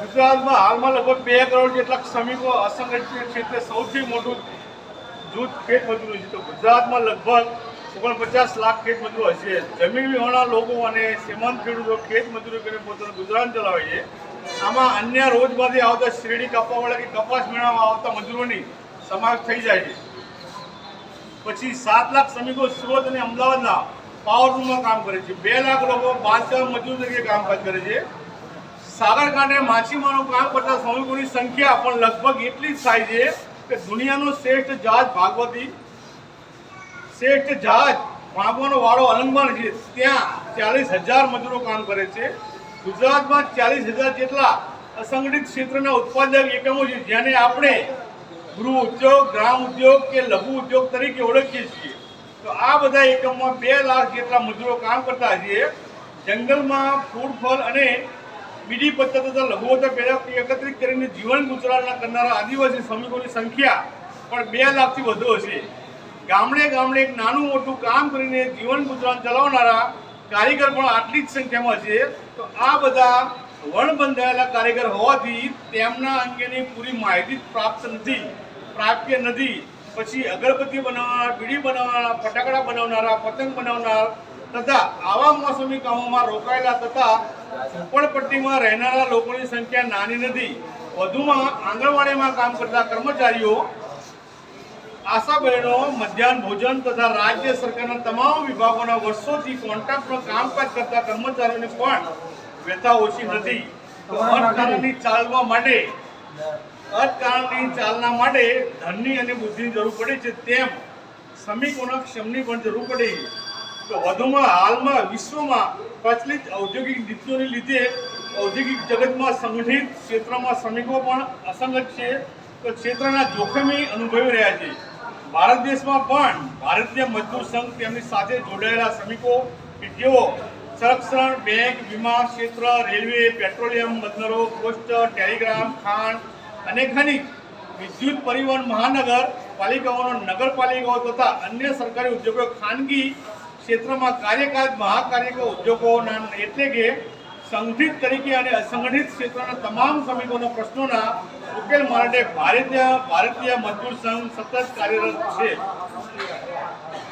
ગુજરાતમાં હાલમાં લગભગ બે કરોડ જેટલા શ્રમિકો અસંગઠિત ક્ષેત્રે સૌથી મોટું જૂથ ખેત મજૂરી છે. તો ગુજરાતમાં લગભગ ઓગણપચાસ લાખ ખેત મજૂરો હશે. જમીન વિહોણા લોકો અને સીમાંત ખેડૂતો ખેત મજૂરી કરીને પોતાનું ગુજરાન ચલાવે છે. આમાં અન્ય રોજમાંથી આવતા શેરડી કાપવાવાળા કે કપાસ મેળવવા આવતા મજૂરોની સમાવેશ થઈ જાય છે. પછી સાત લાખ શ્રમિકો સુરત અને અમદાવાદના પાવરલૂમમાં કામ કરે છે. બે લાખ લોકો બાંધકામ મજૂર તરીકે કામકાજ કરે છે. સાગરકાંઠે માછીમારનું કામ કરતા શ્રમિકોની સંખ્યા પણ લગભગ એટલી જ થાય છે કે દુનિયાનું શ્રેષ્ઠ જહાજ ભાગવતી, શ્રેષ્ઠ જહાજ ભાગવાનો વાળો અલંગમાં છે. ત્યાં ચાલીસ હજાર મજૂરો કામ કરે છે. ગુજરાતમાં ચાલીસ હજાર જેટલા અસંગઠિત ક્ષેત્રના ઉત્પાદક એકમો છે, જેને આપણે ગૃહ ઉદ્યોગ, ગ્રામ ઉદ્યોગ કે લઘુ ઉદ્યોગ તરીકે ઓળખીએ છીએ. તો આ બધા એકમમાં બે લાખ જેટલા મજૂરો કામ કરતા છીએ જંગલમાં ફૂડ, ફળ અને બીડી પત્તા તથા લઘુવતા પેદા એકત્રિત કરીને જીવન ગુજરાતના કરનારા આદિવાસી શ્રમિકોની સંખ્યા પણ બે લાખથી વધુ હશે. ગામડે ગામડે એક નાનું મોટું કામ કરીને જીવન ગુજરાન ચલાવનારા કારીગર પણ આટલી જ સંખ્યામાં છે. તો આ બધા વણ બંધાયેલા કારીગર હોવાથી તેમના અંગેની પૂરી માહિતી પ્રાપ્ત નથી, પ્રાપ્ય નથી. પછી અગરબત્તી બનાવનાર, બીડી બનાવનારા, ફટાકડા બનાવનારા, પતંગ બનાવનાર તથા આવા મોસમી કામોમાં રોકાયેલા તથા ઝૂંપડપટ્ટીમાં રહેનારા લોકોની સંખ્યા નાની નથી. વધુમાં આંગણવાડીમાં કામ કરતા કર્મચારીઓ, આશા બહેનો, મધ્યાહન ભોજન તથા રાજ્ય સરકારના તમામ વિભાગોના વર્ષોથી કોન્ટ્રાક્ટમાં કામકાજ કરતા કર્મચારીઓને પણ વ્યથા ઓછી નથી. તો અર્થકારણની ચાલવા માટે અર્થકારણની ચાલના માટે ધનની અને બુદ્ધિની જરૂર પડે છે તેમ શ્રમિકોના ક્ષમની પણ જરૂર પડે તો વધુમાં હાલમાં વિશ્વમાં પ્રચલિત ઔદ્યોગિક નીતિઓને લીધે ઔદ્યોગિક જગતમાં સંગઠિત ક્ષેત્રમાં શ્રમિકો પણ અસંગત છે. તો ક્ષેત્રના જોખમી અનુભવી રહ્યા છે. ભારત દેશમાં પણ ભારતીય મજદૂર સંઘ તેમની સાથે જોડાયેલા શ્રમિકો કે જેઓ સંરક્ષણ બેંક, વીમા ક્ષેત્ર, રેલવે, પેટ્રોલિયમ બંદરો પોસ્ટ, ટેલિગ્રામ, ખાણ અને ખનિજ, વિદ્યુત પરિવહન મહાનગર, પાલિકાઓનો નગરપાલિકાઓ તથા અન્ય સરકારી ઉદ્યોગો, ખાનગી ક્ષેત્રમાં કાર્યકારી મહાકાર્યકો ઉદ્યોગોના એટલે કે સંગઠિત તરીકે અને અસંગઠિત ક્ષેત્રના તમામ શ્રમિકોના પ્રશ્નોના ઉકેલ માટે ભારતીય ભારતીય મજદૂર સંઘ સતત કાર્યરત છે.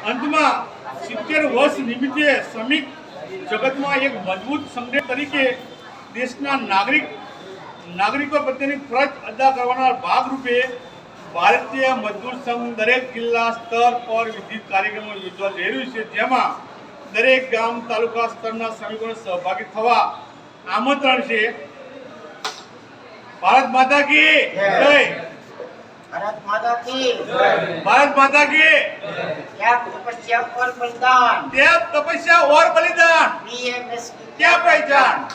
અંતમાં સિત્તેર વર્ષ નિમિત્તે શ્રમિક જગતમાં એક મજબૂત સંગઠન તરીકે દેશના નાગરિક, નાગરિકો પ્રત્યેની ફરજ અદા કરવાના ભાગરૂપે ભારતીય મજદૂર સંઘ દરેક જિલ્લા સ્તર પર વિવિધ કાર્યક્રમો યોજવા જઈ રહ્યું છે. જેમાં દરેક ગામ, તાલુકા સ્તરના શ્રમિકોને સહભાગી થવા આમંત્રણ છે. ભારત માતા કી જય! ભારત માતા કી ભારત માતા કી ત્યાગ તપસ્યા પર બલિદાન ત્યાગ તપસ્યા ઓર બલિદાન બીએમએસ की क्या पहचान